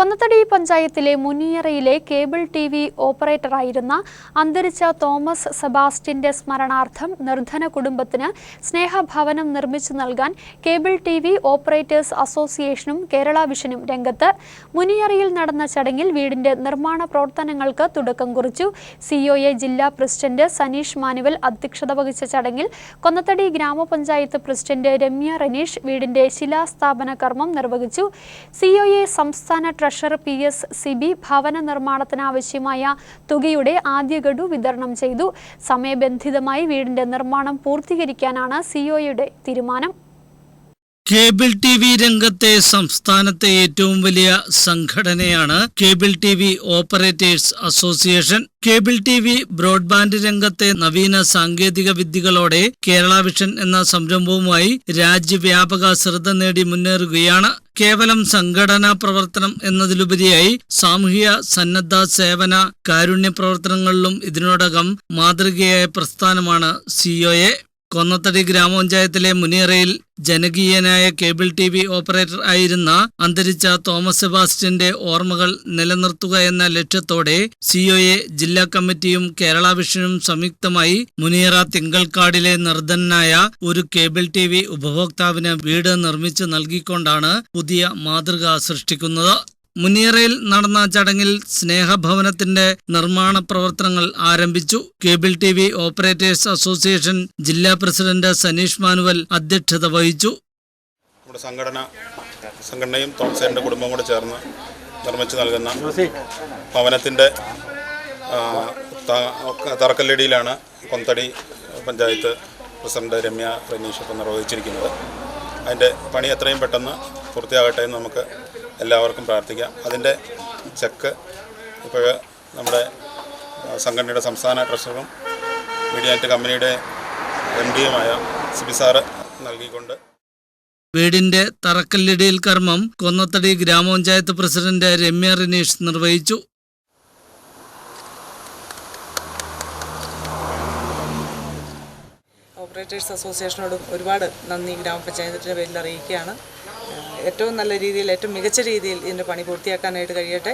കൊന്നത്തടി പഞ്ചായത്തിലെ മുനിയറയിലെ cable T V ഓപ്പറേറ്ററായിരുന്ന അന്തരിച്ച തോമസ് സെബാസ്റ്റിന്റെ സ്മരണാർത്ഥം നിർധന കുടുംബത്തിന് സ്നേഹഭവനം നിർമ്മിച്ചു നൽകാൻ കേബിൾ ടി വി ഓപ്പറേറ്റേഴ്സ് അസോസിയേഷനും കേരള വിഷനും രംഗത്ത് മുനിയറയിൽ നടന്ന ചടങ്ങിൽ വീടിന്റെ നിർമ്മാണ പ്രവർത്തനങ്ങൾക്ക് തുടക്കം കുറിച്ചു. സിഒഎ ജില്ലാ പ്രസിഡന്റ് സനീഷ് മാനുവൽ അധ്യക്ഷത വഹിച്ച ചടങ്ങിൽ കൊന്നത്തടി ഗ്രാമപഞ്ചായത്ത് പ്രസിഡന്റ് രമ്യ റനീഷ് വീടിന്റെ ശിലാസ്ഥാപന കർമ്മം നിർവഹിച്ചു. സിഒഎ സംസ്ഥാന ട്രഷറർ പി എസ് സിബി ഭവന നിർമ്മാണത്തിനാവശ്യമായ തുകയുടെ ആദ്യ ഗഡു വിതരണം ചെയ്തു. സമയബന്ധിതമായി വീടിന്റെ നിർമ്മാണം പൂർത്തീകരിക്കാനാണ് സിഒയുടെ തീരുമാനം. കേബിൾ ടി വി രംഗത്തെ സംസ്ഥാനത്തെ ഏറ്റവും വലിയ സംഘടനയാണ് cable T V operators association. Cable T V broadband രംഗത്തെ നവീന സാങ്കേതിക വിദ്യകളോടെ കേരള വിഷൻ എന്ന സംരംഭവുമായി രാജ്യവ്യാപക ശ്രദ്ധ നേടി മുന്നേറുകയാണ്. കേവലം സംഘടനാ പ്രവർത്തനം എന്നതിലുപരിയായി സാമൂഹിക സന്നദ്ധ സേവന കാരുണ്യ പ്രവർത്തനങ്ങളിലും ഇതിനോടകം മാതൃകയായ പ്രസ്ഥാനമാണ് സിഒഎ കൊന്നത്തടി ഗ്രാമപഞ്ചായത്തിലെ മുനിയറയിൽ ജനകീയനായ കേബിൾ ടി വി ഓപ്പറേറ്റർ ആയിരുന്ന അന്തരിച്ച തോമസ് സെബാസ്റ്റ്യന്റെ ഓർമ്മകൾ നിലനിർത്തുക എന്ന ലക്ഷ്യത്തോടെ സിഒഎ ജില്ലാ കമ്മിറ്റിയും കേരള വിഷനും സംയുക്തമായി മുനിയറ തിങ്കൾക്കാടിലെ നിർധനായ ഒരു കേബിൾ ടി വി ഉപഭോക്താവിന് വീട് നിർമ്മിച്ചു നൽകിക്കൊണ്ടാണ് പുതിയ മാതൃക സൃഷ്ടിക്കുന്നത്. മുനിയറയിൽ നടന്ന ചടങ്ങിൽ സ്നേഹഭവനത്തിന്റെ നിർമ്മാണ പ്രവർത്തനങ്ങൾ ആരംഭിച്ചു. Cable T V operators association ജില്ലാ പ്രസിഡന്റ് സനീഷ് മാനുവൽ അധ്യക്ഷത വഹിച്ചു. നമ്മുടെ സംഘടന സംഘടനയും തോമസേന്റെ കുടുംബവും കൂടെ ചേർന്ന് നിർമ്മിച്ചു നൽകുന്ന ഭവനത്തിന്റെ തറക്കല്ലടിയിലാണ് കൊന്തടി പഞ്ചായത്ത് പ്രസിഡന്റ് രമ്യ റനീഷ് ഇപ്പം നിർവഹിച്ചിരിക്കുന്നത്. അതിന്റെ പണി എത്രയും പെട്ടെന്ന് പൂർത്തിയാകട്ടെ എന്ന് നമുക്ക് എല്ലാവർക്കും പ്രാർത്ഥിക്കാം. അതിന്റെ ചെക്ക് ഇപ്പോൾ നമ്മുടെ സംഘടനയുടെ സംസ്ഥാന ട്രഷററും മീഡിയാറ്റ് കമ്പനിയുടെ എം ഡിയുമായ സിബി സാറ് നൽകിക്കൊണ്ട് വീടിന്റെ തറക്കല്ലിടയിൽ കർമ്മം കൊന്നത്തടി ഗ്രാമപഞ്ചായത്ത് പ്രസിഡന്റ് രമ്യ റിനീഷ് നിർവഹിച്ചു. ഓപ്പറേറ്റേഴ്സ് അസോസിയേഷനോടും ഒരുപാട് നന്ദി ഗ്രാമപഞ്ചായത്തിന്റെ പേരിൽ അറിയിക്കുകയാണ്. ഏറ്റവും നല്ല രീതിയിൽ ഏറ്റവും മികച്ച രീതിയിൽ ഇതിന്റെ പണി പൂർത്തിയാക്കാനായിട്ട് കഴിയട്ടെ.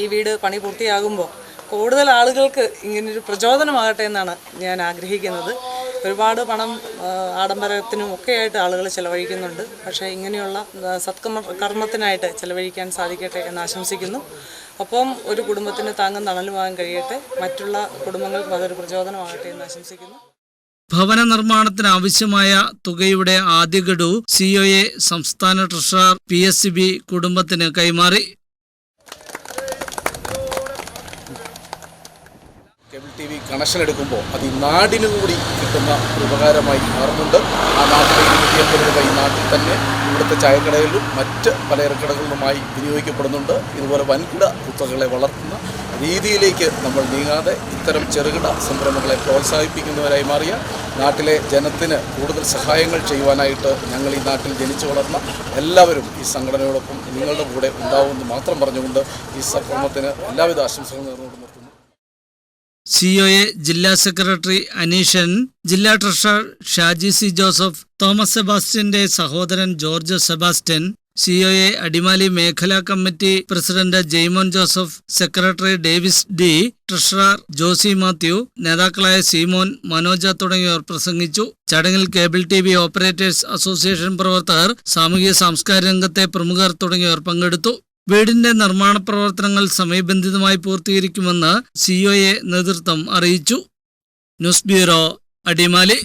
ഈ വീട് പണി പൂർത്തിയാകുമ്പോൾ കൂടുതൽ ആളുകൾക്ക് ഇങ്ങനൊരു പ്രചോദനമാകട്ടെ എന്നാണ് ഞാൻ ആഗ്രഹിക്കുന്നത്. ഒരുപാട് പണം ആഡംബരത്തിനും ഒക്കെയായിട്ട് ആളുകൾ ചിലവഴിക്കുന്നുണ്ട്. പക്ഷേ ഇങ്ങനെയുള്ള സത്കമ കർമ്മത്തിനായിട്ട് ചിലവഴിക്കാൻ സാധിക്കട്ടെ എന്ന് ആശംസിക്കുന്നു. ഒപ്പം ഒരു കുടുംബത്തിന് താങ്ങും തണലുമാകാൻ കഴിയട്ടെ. മറ്റുള്ള കുടുംബങ്ങൾക്കും അതൊരു പ്രചോദനമാകട്ടെ എന്ന് ആശംസിക്കുന്നു. ഭവന നിർമ്മാണത്തിന് ആവശ്യമായ തുകയുടെ ആദ്യ ഗഡു സിഒഎ സംസ്ഥാന ട്രഷറർ പി എസ് ബി കുടുംബത്തിന് കൈമാറി. കേബിൾ ടി കണക്ഷൻ എടുക്കുമ്പോൾ അത് നാടിനു കൂടി കിട്ടുന്ന ഒരു ഉപകാരമായി മാറുന്നുണ്ട്. ആ നാട്ടിലേക്ക് രൂപ ഈ നാട്ടിൽ തന്നെ ഇവിടുത്തെ ചായക്കടകളിലും മറ്റ് പലചരക്കടകളിലുമായി വിനിയോഗിക്കപ്പെടുന്നുണ്ട്. ഇതുപോലെ വൻകിട കുത്തകളെ വളർത്തുന്ന രീതിയിലേക്ക് നമ്മൾ നീങ്ങാതെ ഇത്തരം ചെറുകിട സംരംഭങ്ങളെ പ്രോത്സാഹിപ്പിക്കുന്നവരായി മാറിയ നാട്ടിലെ ജനത്തിന് കൂടുതൽ സഹായങ്ങൾ ചെയ്യുവാനായിട്ട് ഞങ്ങൾ ഈ നാട്ടിൽ ജനിച്ചു വളർന്ന എല്ലാവരും ഈ സംഘടനയോടൊപ്പം നിങ്ങളുടെ കൂടെ ഉണ്ടാവുമെന്ന് മാത്രം പറഞ്ഞുകൊണ്ട് ഈ സഹകരണത്തിന് എല്ലാവിധ ആശംസകളും നേർന്നുകൊണ്ട് നിർത്തുന്നു. എ ജില്ലാ സെക്രട്ടറി അനീഷൻ ജില്ലാ treasurer Shaji C Joseph Thomas സെബാസ്റ്റ്യന്റെ സഹോദരൻ ജോർജ് സെബാസ്റ്റ്യൻ സിഒഎ അടിമാലി മേഖലാ committee president Jaimon Joseph secretary Davis D treasurer Josy Mathew നേതാക്കളായ സീമോൻ മനോജ തുടങ്ങിയവർ പ്രസംഗിച്ചു. ചടങ്ങിൽ cable T V operators association പ്രവർത്തകർ സാമൂഹിക സാംസ്കാരിക രംഗത്തെ പ്രമുഖർ തുടങ്ങിയവർ പങ്കെടുത്തു. വീടിന്റെ നിർമ്മാണ പ്രവർത്തനങ്ങൾ സമയബന്ധിതമായി പൂർത്തീകരിക്കുമെന്ന് സിഒഎ നേതൃത്വം അറിയിച്ചു. News bureau Adimali.